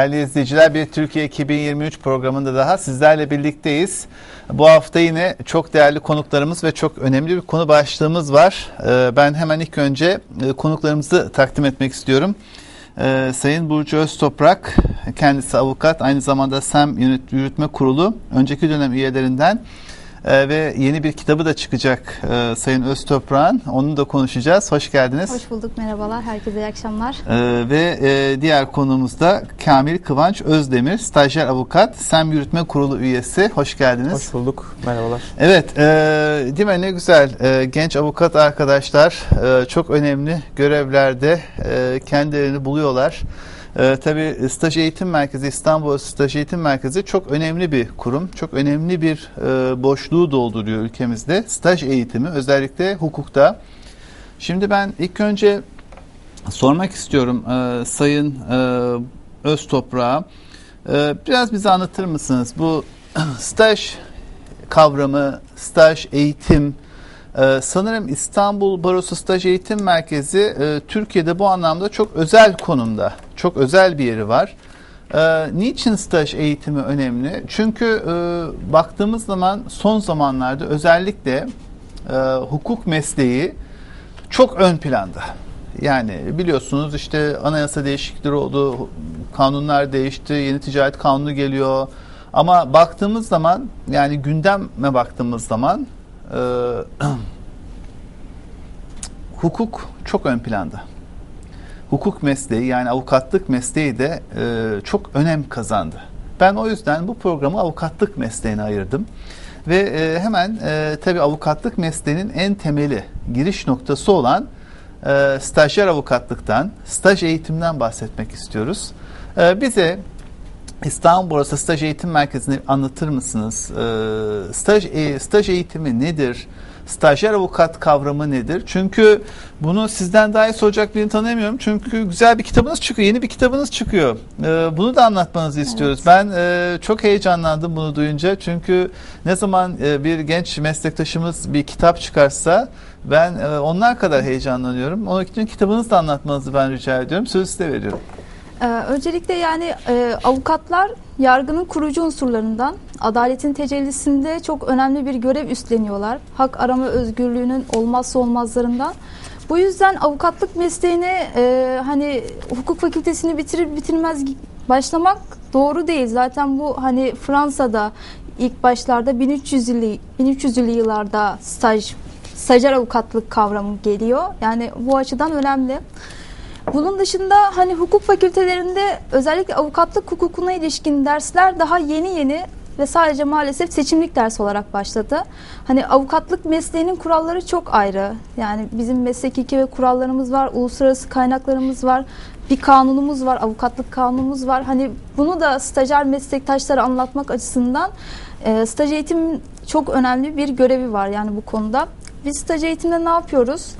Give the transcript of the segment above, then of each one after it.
Değerli izleyiciler bir Türkiye 2023 programında daha sizlerle birlikteyiz. Bu hafta yine çok değerli konuklarımız ve çok önemli bir konu başlığımız var. Ee, Ben hemen ilk önce e, konuklarımızı takdim etmek istiyorum. Ee, Sayın Burcu Öztoprak, kendisi avukat, aynı zamanda SEM Yürütme Kurulu önceki dönem üyelerinden Ee, ve yeni bir kitabı da çıkacak e, Sayın Öztoprak'ın. Onu da konuşacağız. Hoş geldiniz. Hoş bulduk, merhabalar. Herkese iyi akşamlar. Ee, ve e, diğer konuğumuz da Kamil Kıvanç Özdemir, stajyer avukat, SEM Yürütme Kurulu üyesi. Hoş geldiniz. Hoş bulduk. Merhabalar. Evet, e, değil mi ne güzel e, genç avukat arkadaşlar e, çok önemli görevlerde e, kendilerini buluyorlar. E, tabii Staj Eğitim Merkezi, İstanbul Staj Eğitim Merkezi çok önemli bir kurum. Çok önemli bir e, boşluğu dolduruyor ülkemizde. Staj eğitimi özellikle hukukta. Şimdi ben ilk önce sormak istiyorum e, Sayın e, Öztoprak'a. E, biraz bize anlatır mısınız? Bu staj kavramı, staj eğitim, e, sanırım İstanbul Barosu Staj Eğitim Merkezi e, Türkiye'de bu anlamda çok özel konumda. Çok özel bir yeri var. E, niçin staj eğitimi önemli? Çünkü e, baktığımız zaman son zamanlarda özellikle e, hukuk mesleği çok ön planda. Yani biliyorsunuz işte anayasa değişiklikleri oldu, kanunlar değişti, yeni ticaret kanunu geliyor. Ama baktığımız zaman yani gündeme baktığımız zaman e, hukuk çok ön planda. Hukuk mesleği yani avukatlık mesleği de e, çok önem kazandı. Ben o yüzden bu programı avukatlık mesleğine ayırdım. Ve e, hemen e, tabii avukatlık mesleğinin en temeli, giriş noktası olan e, stajyer avukatlıktan, staj eğitimden bahsetmek istiyoruz. E, bize İstanbul Staj Eğitim Merkezi'ni anlatır mısınız? E, staj, e, staj eğitimi nedir? Stajyer avukat kavramı nedir? Çünkü bunu sizden daha iyi soracak birini tanıyamıyorum. Çünkü güzel bir kitabınız çıkıyor, yeni bir kitabınız çıkıyor. E, bunu da anlatmanızı istiyoruz. Ben e, çok heyecanlandım bunu duyunca. Çünkü ne zaman e, bir genç meslektaşımız bir kitap çıkarsa ben e, onlar kadar heyecanlanıyorum. Onun için kitabınızı da anlatmanızı ben rica ediyorum. Sözü size veriyorum. Ee, öncelikle yani e, avukatlar yargının kurucu unsurlarından, adaletin tecellisinde çok önemli bir görev üstleniyorlar. Hak arama özgürlüğünün olmazsa olmazlarından. Bu yüzden avukatlık mesleğine e, hani hukuk fakültesini bitirir bitirmez başlamak doğru değil. Zaten bu hani Fransa'da ilk başlarda 1300'lü 1300'lü yıllarda staj stajyer avukatlık kavramı geliyor. Yani bu açıdan önemli. Bunun dışında hani hukuk fakültelerinde özellikle avukatlık hukukuna ilişkin dersler daha yeni yeni ve sadece maalesef seçimlik ders olarak başladı. Hani avukatlık mesleğinin kuralları çok ayrı. Yani bizim meslek ilke ve kurallarımız var, uluslararası kaynaklarımız var, bir kanunumuz var, avukatlık kanunumuz var. Hani bunu da stajyer meslektaşlara anlatmak açısından e, staj eğitim çok önemli bir görevi var yani bu konuda. Biz staj eğitimde ne yapıyoruz?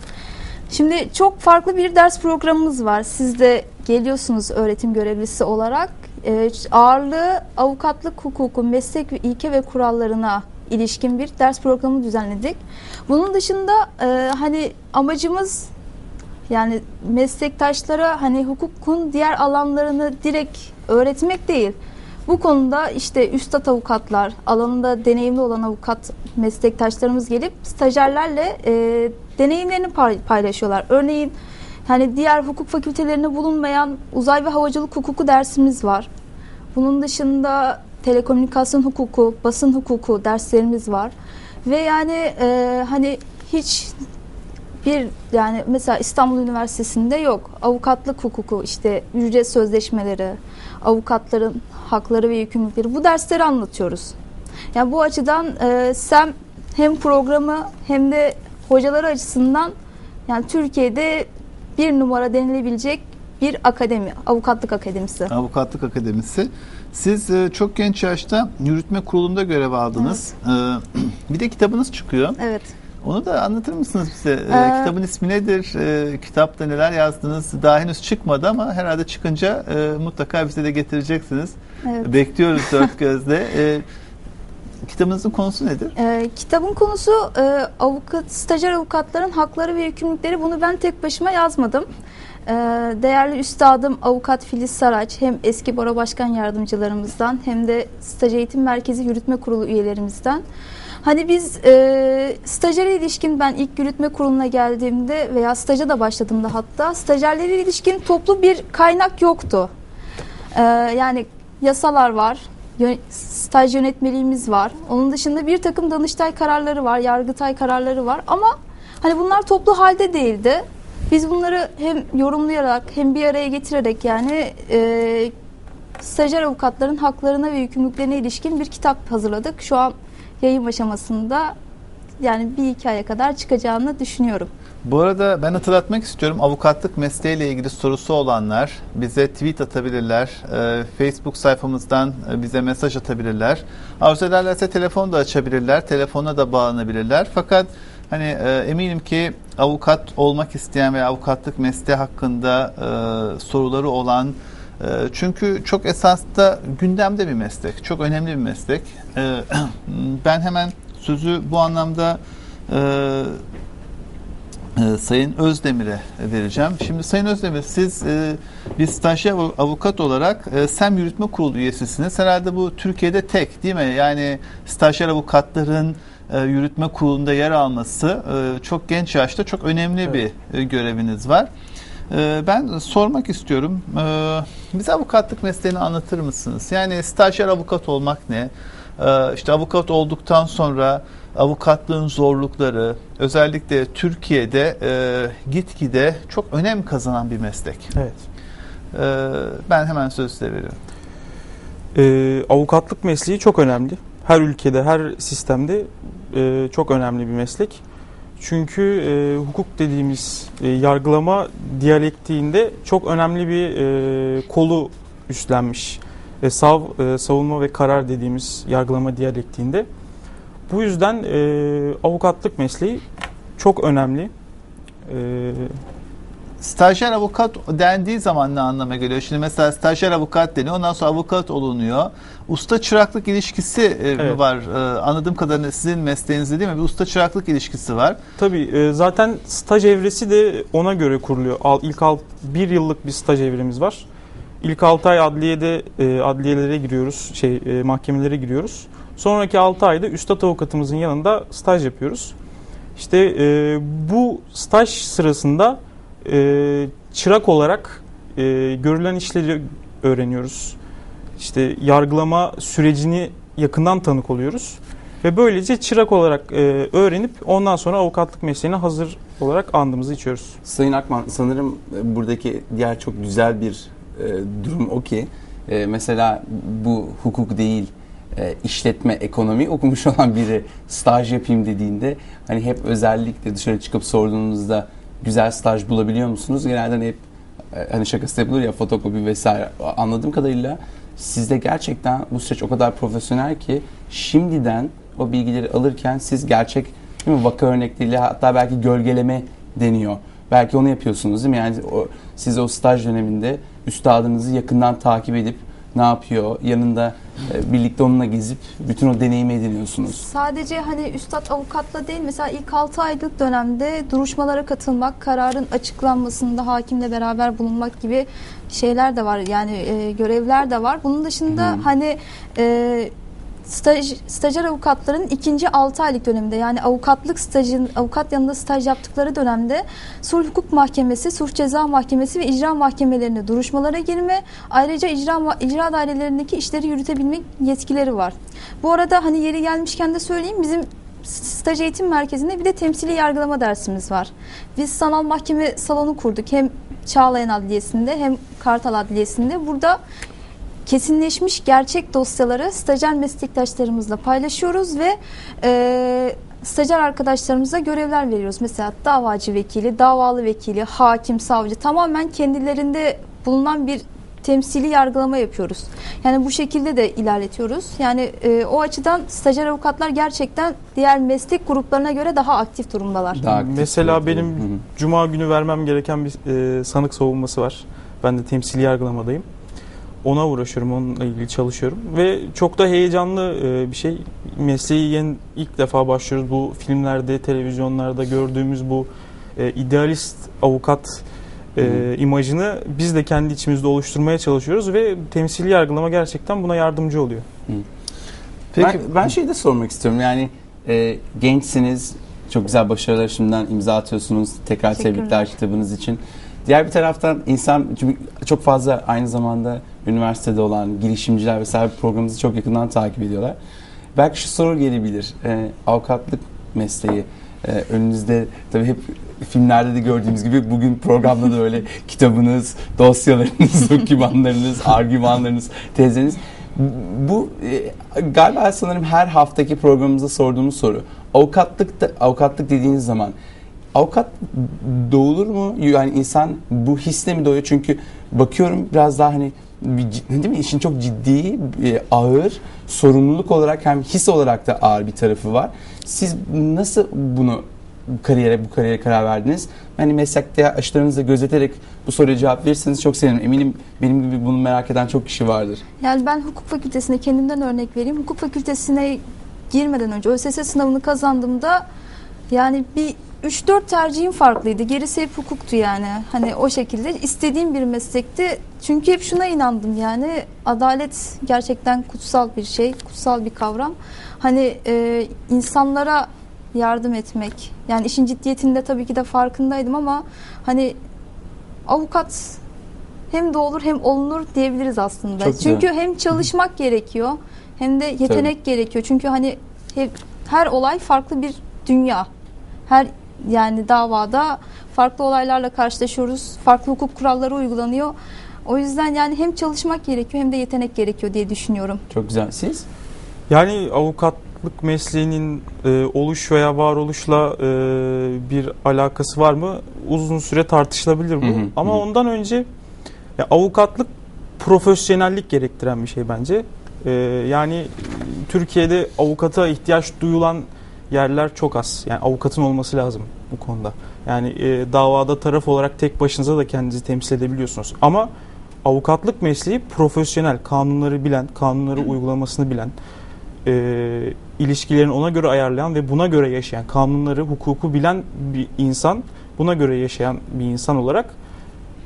Şimdi çok farklı bir ders programımız var. Siz de geliyorsunuz öğretim görevlisi olarak. Ee, ağırlığı avukatlık hukuku, meslek ve ilke ve kurallarına ilişkin bir ders programı düzenledik. Bunun dışında e, hani amacımız yani meslektaşlara hani hukukun diğer alanlarını direkt öğretmek değil. Bu konuda işte üstad avukatlar, alanında deneyimli olan avukat meslektaşlarımız gelip stajyerlerle e, deneyimlerini pay- paylaşıyorlar. Örneğin hani diğer hukuk fakültelerinde bulunmayan uzay ve havacılık hukuku dersimiz var. Bunun dışında telekomünikasyon hukuku, basın hukuku derslerimiz var. Ve yani e, hani hiç bir yani mesela İstanbul Üniversitesi'nde yok. Avukatlık hukuku işte ücret sözleşmeleri, avukatların hakları ve yükümlülükleri bu dersleri anlatıyoruz. Yani bu açıdan e, SEM hem programı hem de hocaları açısından yani Türkiye'de bir numara denilebilecek bir akademi, avukatlık akademisi. Avukatlık Akademisi. Siz e, çok genç yaşta yürütme kurulunda görev aldınız. E, bir de kitabınız çıkıyor. Evet. Onu da anlatır mısınız bize? E, Ee, kitabın ismi nedir? E, kitapta neler yazdınız? Daha henüz çıkmadı ama herhalde çıkınca e, mutlaka bize de getireceksiniz. Evet. Bekliyoruz dört gözle. Kitabınızın konusu nedir? Ee, kitabın konusu e, avukat, stajyer avukatların hakları ve yükümlülükleri. Bunu ben tek başıma yazmadım. Ee, Değerli üstadım avukat Filiz Saraç hem eski baro başkan yardımcılarımızdan hem de staj eğitim merkezi yürütme kurulu üyelerimizden. Hani biz e, stajyere ilişkin ben ilk yürütme kuruluna geldiğimde veya staja da başladığımda hatta stajyerlere ilişkin toplu bir kaynak yoktu. Ee, yani yasalar var, staj yönetmeliğimiz var. Onun dışında bir takım danıştay kararları var, yargıtay kararları var ama hani bunlar toplu halde değildi. Biz bunları hem yorumlayarak hem bir araya getirerek yani e, stajyer avukatların haklarına ve yükümlülüklerine ilişkin bir kitap hazırladık. Şu an yayın aşamasında yani bir iki aya kadar çıkacağını düşünüyorum. Bu arada ben hatırlatmak istiyorum avukatlık mesleğiyle ilgili sorusu olanlar bize tweet atabilirler. Ee, Facebook sayfamızdan e, bize mesaj atabilirler. Arzu ederlerse telefon da açabilirler. Telefona da bağlanabilirler. Fakat hani e, eminim ki avukat olmak isteyen veya avukatlık mesleği hakkında e, soruları olan e, çünkü çok esasında gündemde bir meslek. Çok önemli bir meslek. E, ben hemen sözü bu anlamda e, e, Sayın Özdemir'e vereceğim. Şimdi Sayın Özdemir siz e, bir stajyer av- avukat olarak e, SEM Yürütme Kurulu üyesisiniz. Herhalde bu Türkiye'de tek değil mi? Yani stajyer avukatların e, yürütme kurulunda yer alması e, çok genç yaşta çok önemli Evet. bir e, göreviniz var. E, ben sormak istiyorum. E, bize avukatlık mesleğini anlatır mısınız? Yani stajyer avukat olmak ne? E, işte avukat olduktan sonra avukatlığın zorlukları özellikle Türkiye'de e, gitgide çok önem kazanan bir meslek. Evet. E, ben hemen söz size veriyorum. Ee, avukatlık mesleği çok önemli. Her ülkede, her sistemde e, çok önemli bir meslek. Çünkü e, hukuk dediğimiz e, yargılama diyalektiğinde çok önemli bir e, kolu üstlenmiş. E, sav, e, savunma ve karar dediğimiz yargılama diyalektiğinde. Bu yüzden e, avukatlık mesleği çok önemli. E, Stajyer avukat dendiği zaman ne anlama geliyor? Şimdi mesela stajyer avukat deniyor, ondan sonra avukat olunuyor. Usta çıraklık ilişkisi e, Evet. var. E, anladığım kadarıyla sizin mesleğinizde değil mi? Bir usta çıraklık ilişkisi var. Tabii e, zaten staj evresi de ona göre kuruluyor. İlk alt, bir yıllık bir staj evremiz var. İlk 6 ay adliyede e, adliyelere giriyoruz, şey e, mahkemelere giriyoruz. Sonraki 6 ayda üstad avukatımızın yanında staj yapıyoruz. İşte e, bu staj sırasında e, çırak olarak e, görülen işleri öğreniyoruz. İşte yargılama sürecini yakından tanık oluyoruz. Ve böylece çırak olarak e, öğrenip ondan sonra avukatlık mesleğine hazır olarak andımızı içiyoruz. Sayın Akman sanırım e, buradaki diğer çok güzel bir e, durum o ki e, mesela bu hukuk değil e, işletme ekonomi okumuş olan biri staj yapayım dediğinde hani hep özellikle dışarı çıkıp sorduğunuzda güzel staj bulabiliyor musunuz? Genelde hani hep e, hani şakası yapılır ya fotokopi vesaire anladığım kadarıyla sizde gerçekten bu süreç o kadar profesyonel ki şimdiden o bilgileri alırken siz gerçek değil mi, vaka örnekleriyle hatta belki gölgeleme deniyor. Belki onu yapıyorsunuz değil mi? Yani o, siz o staj döneminde üstadınızı yakından takip edip ne yapıyor, yanında e, birlikte onunla gezip bütün o deneyimi ediniyorsunuz. Sadece hani üstad avukatla değil mesela ilk 6 aylık dönemde duruşmalara katılmak, kararın açıklanmasında hakimle beraber bulunmak gibi şeyler de var. Yani e, görevler de var. Bunun dışında Hı. hani e, staj, stajyer avukatların ikinci 6 aylık döneminde yani avukatlık stajın avukat yanında staj yaptıkları dönemde sulh hukuk mahkemesi, sulh ceza mahkemesi ve icra mahkemelerine duruşmalara girme, ayrıca icra icra dairelerindeki işleri yürütebilmek yetkileri var. Bu arada hani yeri gelmişken de söyleyeyim bizim staj eğitim merkezinde bir de temsili yargılama dersimiz var. Biz sanal mahkeme salonu kurduk. Hem Çağlayan Adliyesi'nde hem Kartal Adliyesi'nde. Burada kesinleşmiş gerçek dosyaları stajyer meslektaşlarımızla paylaşıyoruz ve e, stajyer arkadaşlarımıza görevler veriyoruz. Mesela davacı vekili, davalı vekili, hakim, savcı tamamen kendilerinde bulunan bir temsili yargılama yapıyoruz. Yani bu şekilde de ilerletiyoruz. Yani e, o açıdan stajyer avukatlar gerçekten diğer meslek gruplarına göre daha aktif durumdalar. Daha aktif Mesela benim. Hı hı. Cuma günü vermem gereken bir e, sanık savunması var. Ben de temsili yargılamadayım. Ona uğraşıyorum, onunla ilgili çalışıyorum. Ve çok da heyecanlı e, bir şey. Mesleği yeni, ilk defa başlıyoruz. Bu filmlerde, televizyonlarda gördüğümüz bu e, idealist avukat e, imajını biz de kendi içimizde oluşturmaya çalışıyoruz ve temsili yargılama gerçekten buna yardımcı oluyor. Peki Ben, ben şeyi de sormak istiyorum. Yani e, gençsiniz, çok güzel başarılar şimdiden imza atıyorsunuz. Tekrar tebrikler kitabınız için. Diğer bir taraftan insan çünkü çok fazla aynı zamanda üniversitede olan girişimciler vesaire programımızı çok yakından takip ediyorlar. Belki şu soru gelebilir. E, avukatlık mesleği e, önünüzde tabii hep filmlerde de gördüğümüz gibi bugün programda da öyle kitabınız, dosyalarınız, dokümanlarınız, argümanlarınız, tezleriniz. Bu e, galiba sanırım her haftaki programımızda sorduğumuz soru. Avukatlık da, avukatlık dediğiniz zaman avukat doğulur mu? Yani insan bu hisle mi doğuyor? Çünkü bakıyorum biraz daha hani değil mi? İşin çok ciddi, ağır, sorumluluk olarak hem his olarak da ağır bir tarafı var. Siz nasıl bunu kariyere bu kariyere karar verdiniz? Hani meslekte aşılarınızı gözeterek bu soruya cevap verirseniz çok sevinirim. Eminim benim gibi bunu merak eden çok kişi vardır. Yani ben hukuk fakültesine kendimden örnek vereyim. Hukuk fakültesine girmeden önce ÖSS sınavını kazandığımda yani bir 3-4 tercihim farklıydı. Gerisi hep hukuktu yani. Hani o şekilde istediğim bir meslekti. Çünkü hep şuna inandım yani adalet gerçekten kutsal bir şey, kutsal bir kavram. Hani e, insanlara yardım etmek. Yani işin ciddiyetinde tabii ki de farkındaydım ama hani avukat hem doğulur hem olunur diyebiliriz aslında. Çok güzel. Çünkü hem çalışmak gerekiyor hem de yetenek gerekiyor. Çünkü hani hep, her olay farklı bir dünya. Her yani davada farklı olaylarla karşılaşıyoruz. Farklı hukuk kuralları uygulanıyor. O yüzden yani hem çalışmak gerekiyor hem de yetenek gerekiyor diye düşünüyorum. Çok güzel. Siz? Yani avukatlık mesleğinin e, oluş veya varoluşla e, bir alakası var mı? Uzun süre tartışılabilir bu. Hı hı, Ama hı. ondan önce ya, avukatlık profesyonellik gerektiren bir şey bence. E, yani Türkiye'de avukata ihtiyaç duyulan yerler çok az. Yani avukatın olması lazım bu konuda. Yani e, davada taraf olarak tek başınıza da kendinizi temsil edebiliyorsunuz. Ama avukatlık mesleği profesyonel, kanunları bilen, kanunları uygulamasını bilen, e, ilişkilerini ona göre ayarlayan ve buna göre yaşayan, kanunları, hukuku bilen bir insan, buna göre yaşayan bir insan olarak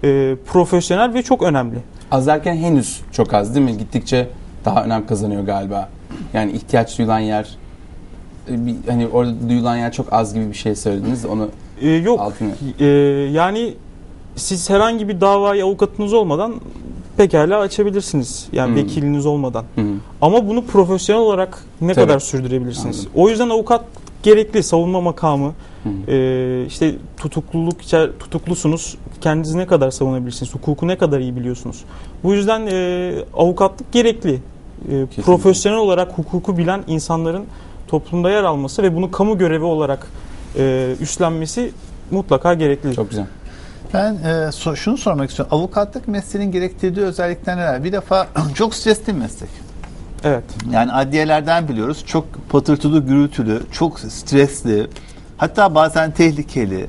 e, profesyonel ve çok önemli. Az derken henüz çok az değil mi? Gittikçe daha önem kazanıyor galiba. Yani ihtiyaç duyulan yer bir, hani orada duyulan yer çok az gibi bir şey söylediniz. Onu E, yok, altını e, yani siz herhangi bir davayı avukatınız olmadan pekala açabilirsiniz. Yani Hmm. vekiliniz olmadan. Hı. Ama bunu profesyonel olarak ne Tabii. kadar sürdürebilirsiniz? Anladım. O yüzden avukat gerekli, savunma makamı, hı. Ee, işte tutukluluk içer, tutuklusunuz. Kendinizi ne kadar savunabilirsiniz? Hukuku ne kadar iyi biliyorsunuz? Bu yüzden e, avukatlık gerekli. E, profesyonel olarak hukuku bilen insanların toplumda yer alması ve bunu kamu görevi olarak e, üstlenmesi mutlaka gerekli. Çok güzel. Ben e, so- şunu sormak istiyorum. Avukatlık mesleğinin gerektirdiği özellikler neler? Bir defa çok stresli bir meslek. Evet. Yani adliyelerden biliyoruz. Çok patırtılı, gürültülü, çok stresli. Hatta bazen tehlikeli.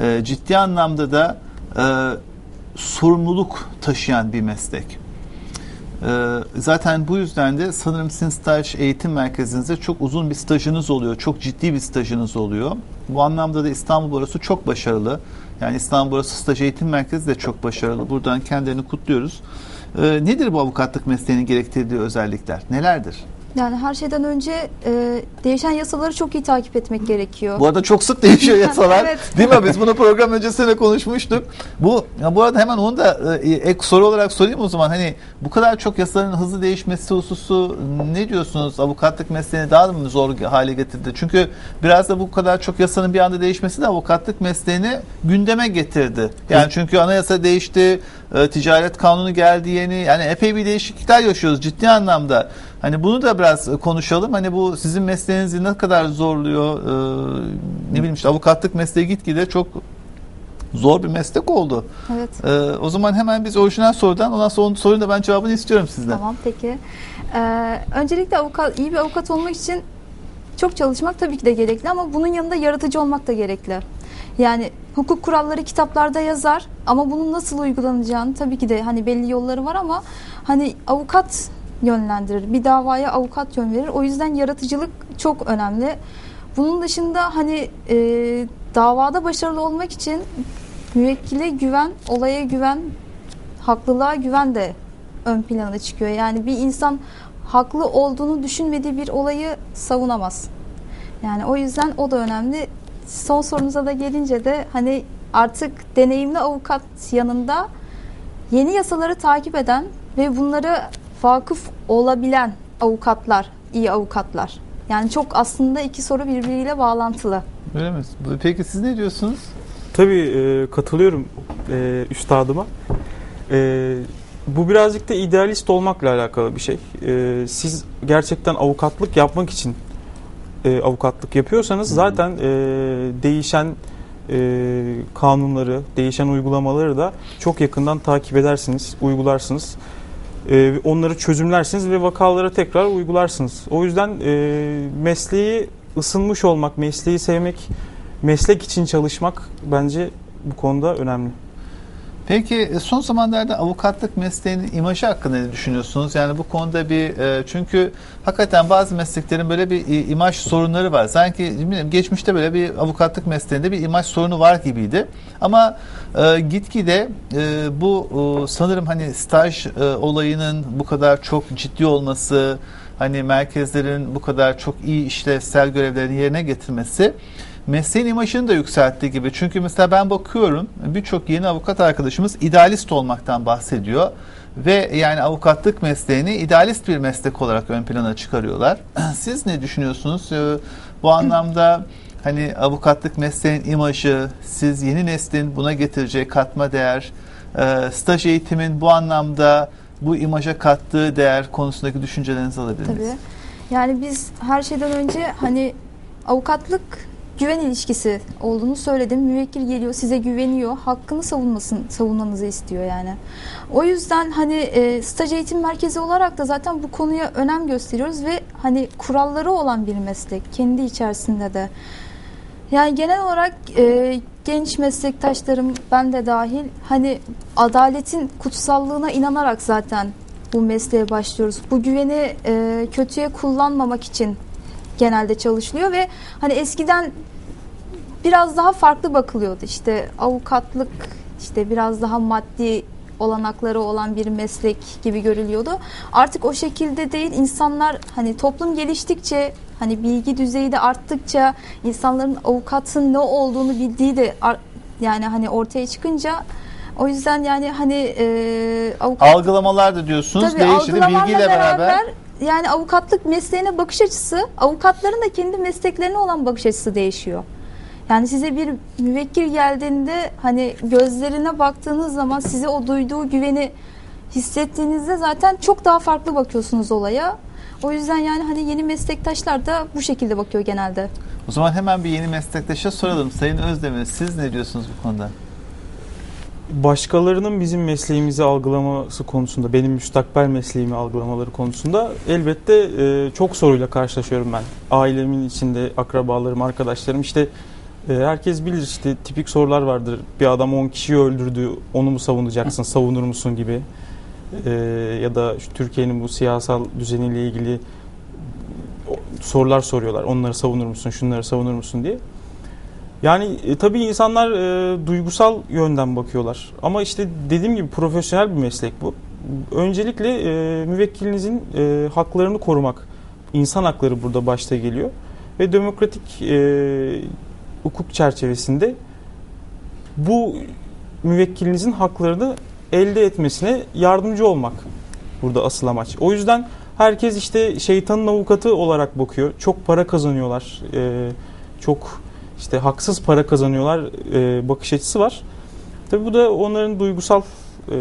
e, ciddi anlamda da e, sorumluluk taşıyan bir meslek. E, zaten bu yüzden de sanırım sizin staj eğitim merkezinizde çok uzun bir stajınız oluyor. Çok ciddi bir stajınız oluyor. Bu anlamda da İstanbul Barosu çok başarılı. Yani İstanbul Barosu Staj Eğitim Merkezi de çok başarılı. Buradan kendilerini kutluyoruz. E, nedir bu avukatlık mesleğinin gerektirdiği özellikler? Nelerdir? Yani her şeyden önce e, değişen yasaları çok iyi takip etmek gerekiyor. Bu arada çok sık değişiyor yasalar. Evet. Değil mi? Biz bunu program öncesinde konuşmuştuk. Bu ya bu arada hemen onu da e, ek soru olarak sorayım o zaman. Hani bu kadar çok yasaların hızlı değişmesi hususu ne diyorsunuz? Avukatlık mesleğini daha mı zor hale getirdi? Çünkü biraz da bu kadar çok yasanın bir anda değişmesi de avukatlık mesleğini gündeme getirdi. Yani çünkü anayasa değişti, e, ticaret kanunu geldi yeni. Yani epey bir değişiklikler yaşıyoruz ciddi anlamda. Hani bunu da biraz konuşalım. Hani bu sizin mesleğinizi ne kadar zorluyor? Ee, ne bileyim işte avukatlık mesleği gitgide çok zor bir meslek oldu. Evet. Ee, o zaman hemen biz orijinal sorudan ondan sonra sorunun da ben cevabını istiyorum sizden. Tamam peki. Ee, öncelikle avukat, iyi bir avukat olmak için çok çalışmak tabii ki de gerekli ama bunun yanında yaratıcı olmak da gerekli. Yani hukuk kuralları kitaplarda yazar ama bunun nasıl uygulanacağını tabii ki de hani belli yolları var ama hani avukat yönlendirir. Bir davaya avukat yön verir. O yüzden yaratıcılık çok önemli. Bunun dışında hani e, davada başarılı olmak için müvekkile güven, olaya güven, haklılığa güven de ön plana çıkıyor. Yani bir insan haklı olduğunu düşünmediği bir olayı savunamaz. Yani o yüzden o da önemli. Son sorunuza da gelince de hani artık deneyimli avukat yanında yeni yasaları takip eden ve bunlara vakıf olabilen avukatlar, iyi avukatlar. Yani çok aslında iki soru birbiriyle bağlantılı. Öyle mi? Peki siz ne diyorsunuz? Tabii e, katılıyorum e, üstadıma. E, bu birazcık da idealist olmakla alakalı bir şey. E, siz gerçekten avukatlık yapmak için e, avukatlık yapıyorsanız zaten e, değişen e, kanunları, değişen uygulamaları da çok yakından takip edersiniz, uygularsınız. E, onları çözümlersiniz ve vakalara tekrar uygularsınız. O yüzden e, mesleği ısınmış olmak, mesleği sevmek, meslek için çalışmak bence bu konuda önemli. Peki e, son zamanlarda avukatlık mesleğinin imajı hakkında ne düşünüyorsunuz? Yani bu konuda bir e, çünkü hakikaten bazı mesleklerin böyle bir e, imaj sorunları var. Sanki geçmişte böyle bir avukatlık mesleğinde bir imaj sorunu var gibiydi. Ama e, gitgide e, bu e, sanırım hani staj e, olayının bu kadar çok ciddi olması, hani merkezlerin bu kadar çok iyi işlevsel görevlerini yerine getirmesi mesleğin imajını da yükselttiği gibi. Çünkü mesela ben bakıyorum birçok yeni avukat arkadaşımız idealist olmaktan bahsediyor. Ve yani avukatlık mesleğini idealist bir meslek olarak ön plana çıkarıyorlar. Siz ne düşünüyorsunuz? Ee, Bu anlamda hani avukatlık mesleğin imajı, siz yeni neslin buna getireceği katma değer, e, staj eğitimin bu anlamda bu imaja kattığı değer konusundaki düşüncelerinizi alabilir miyiz? Tabii. Yani biz her şeyden önce hani avukatlık güven ilişkisi olduğunu söyledim. Müvekkil geliyor, size güveniyor, hakkını savunmasın, savunmanızı istiyor yani. O yüzden hani e, staj eğitim merkezi olarak da zaten bu konuya önem gösteriyoruz ve hani kuralları olan bir meslek kendi içerisinde de. Yani genel olarak e, genç meslektaşlarım ben de dahil hani adaletin kutsallığına inanarak zaten bu mesleğe başlıyoruz. Bu güveni e, kötüye kullanmamak için genelde çalışılıyor ve hani eskiden biraz daha farklı bakılıyordu. İşte avukatlık işte biraz daha maddi olanakları olan bir meslek gibi görülüyordu. Artık o şekilde değil. İnsanlar hani toplum geliştikçe hani bilgi düzeyi de arttıkça insanların avukatın ne olduğunu bildiği de yani hani ortaya çıkınca o yüzden yani hani e, avukat Algılamalar da diyorsunuz Tabii değişti bilgiyle beraber. Yani avukatlık mesleğine bakış açısı, avukatların da kendi mesleklerine olan bakış açısı değişiyor. Yani size bir müvekkil geldiğinde hani gözlerine baktığınız zaman size o duyduğu güveni hissettiğinizde zaten çok daha farklı bakıyorsunuz olaya. O yüzden yani hani yeni meslektaşlar da bu şekilde bakıyor genelde. O zaman hemen bir yeni meslektaşa soralım. Sayın Özdemir siz ne diyorsunuz bu konuda? Başkalarının bizim mesleğimizi algılaması konusunda, benim müstakbel mesleğimi algılamaları konusunda elbette e, çok soruyla karşılaşıyorum ben. Ailemin içinde, akrabalarım, arkadaşlarım işte e, herkes bilir işte tipik sorular vardır. Bir adam 10 kişiyi öldürdü, onu mu savunacaksın, savunur musun gibi. E, ya da şu Türkiye'nin bu siyasal düzeniyle ilgili sorular soruyorlar. Onları savunur musun, şunları savunur musun diye. Yani e, tabii insanlar e, duygusal yönden bakıyorlar. Ama işte dediğim gibi profesyonel bir meslek bu. Öncelikle e, müvekkilinizin e, haklarını korumak. insan hakları burada başta geliyor. Ve demokratik e, hukuk çerçevesinde bu müvekkilinizin haklarını elde etmesine yardımcı olmak burada asıl amaç. O yüzden herkes işte şeytanın avukatı olarak bakıyor. Çok para kazanıyorlar. E, çok işte haksız para kazanıyorlar e, bakış açısı var. Tabii bu da onların duygusal e,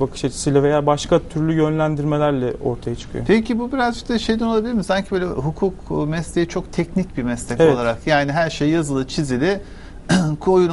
bakış açısıyla veya başka türlü yönlendirmelerle ortaya çıkıyor. Peki bu birazcık da şeyden olabilir mi? Sanki böyle hukuk mesleği çok teknik bir meslek Evet. olarak. Yani her şey yazılı, çizili, koyun